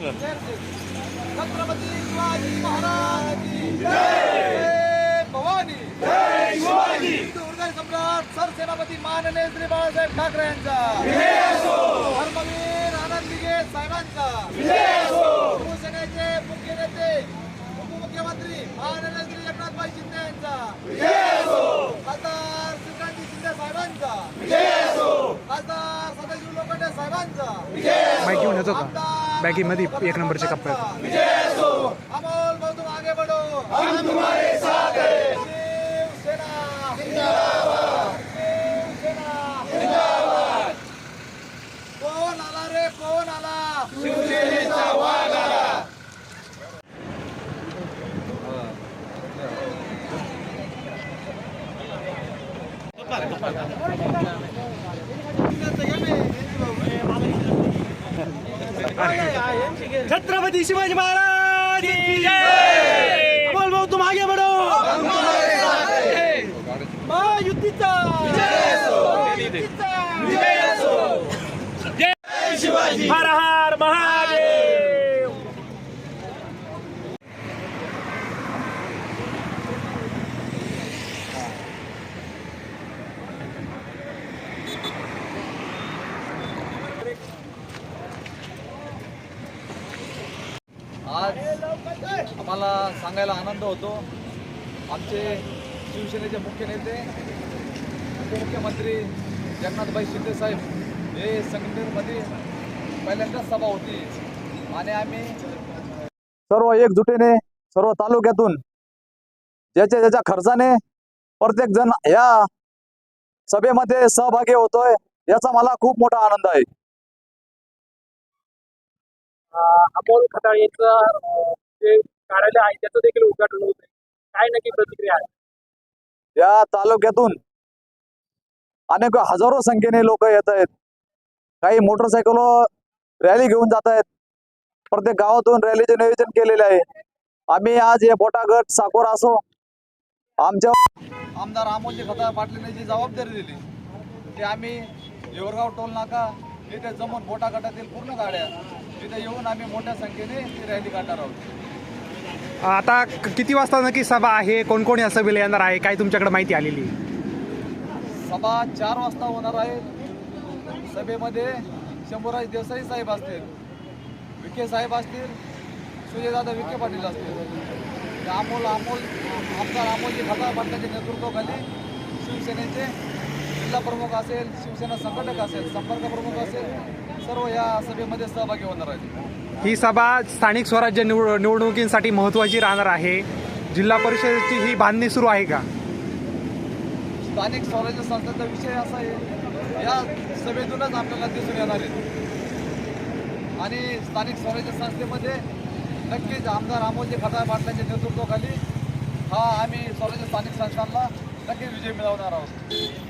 छत्रपती शिवाजी महाराज की जय। भवानी। हृदय सम्राट सरसेनापती माननीय श्री बाळासाहेब ठाकरे यांचा। धर्मवीर आनंद दिघे साहेबांचा शिवसेनेचे मुख्य नेते उपमुख्यमंत्री माननीय श्री एकनाथभाई शिंदे यांचा। खासदार श्रीकांतजी शिंदे साहेबांचा। खासदार सदाशिव लोखंडे साहेबांचा। आमदार बॅगीमध्ये एक नंबरचे कप्प्यात अमोल छत्रपती शिवाजी महाराज अमोल भाऊ तुम आगे बढ़ो। महायुतीचा महायुतीचा हर आज आम्हाला सांगायला आनंद होतो. आमचे शिवसेनेचे मुख्य नेते उपमुख्यमंत्री जगन्नाथभाई शिंदेसाहेब हे संघटनेमध्ये पहिल्यांदाच सभा होती आणि आम्ही सर्व एकजुटीने सर्व तालुक्यातून ज्याच्या ज्याच्या खर्चाने प्रत्येक जण या सभेमध्ये सहभागी होतोय याचा मला खूप मोठा आनंद आहे. अमोल खताळेचं जे कार्यालय आहे त्याचं देखील उद्घाटन होत आहे. काय नक्की प्रतिक्रिया आहे? या तालुक्यातून अनेक हजारो संख्येने लोक येत आहेत. काही मोटरसायकल रॅली घेऊन जात आहेत. प्रत्येक गावातून रॅलीचे नियोजन केलेले आहे. आम्ही आज हे बोटा गट साकोर असो आमच्या आमदार अमोलजी खता पाटलांनी जी जबाबदारी दिली ते आम्ही येवरगाव टोल नाका इथे जमून मोठा गटातील पूर्ण गाड्या तिथे येऊन आम्ही मोठ्या संख्येने ती रॅली काढणार आहोत. आता किती वाजता नक्की सभा आहे? कोण कोण या सभेला येणार आहे? काय तुमच्याकडे माहिती आलेली? सभा चार वाजता होणार आहे. सभेमध्ये शंभूराज देसाई साहेब असतील विखे साहेब असतील सुजयदादा विखे पाटील असतील. अमोल अमोल आमदार अमोलजी खता पाटलांच्या नेतृत्वाखाली शिवसेनेचे जिल्हा प्रमुख असेल शिवसेना संघटक असेल संपर्क प्रमुख असेल सर्व या सभेमध्ये सहभागी होणार आहेत. ही सभा स्थानिक स्वराज्य निवड निवडणुकींसाठी महत्त्वाची राहणार आहे. जिल्हा परिषदेची ही बांधणी सुरू आहे का? स्थानिक स्वराज्य संस्थेचा विषय असा आहे या सभेतूनच आपल्याला दिसून येणार आहे. आणि स्थानिक स्वराज्य संस्थेमध्ये नक्कीच आमदार अमोलजी खताळ पाटलांच्या नेतृत्वाखाली हा आम्ही स्वराज्य स्थानिक संस्थांना नक्कीच विजय मिळवणार आहोत.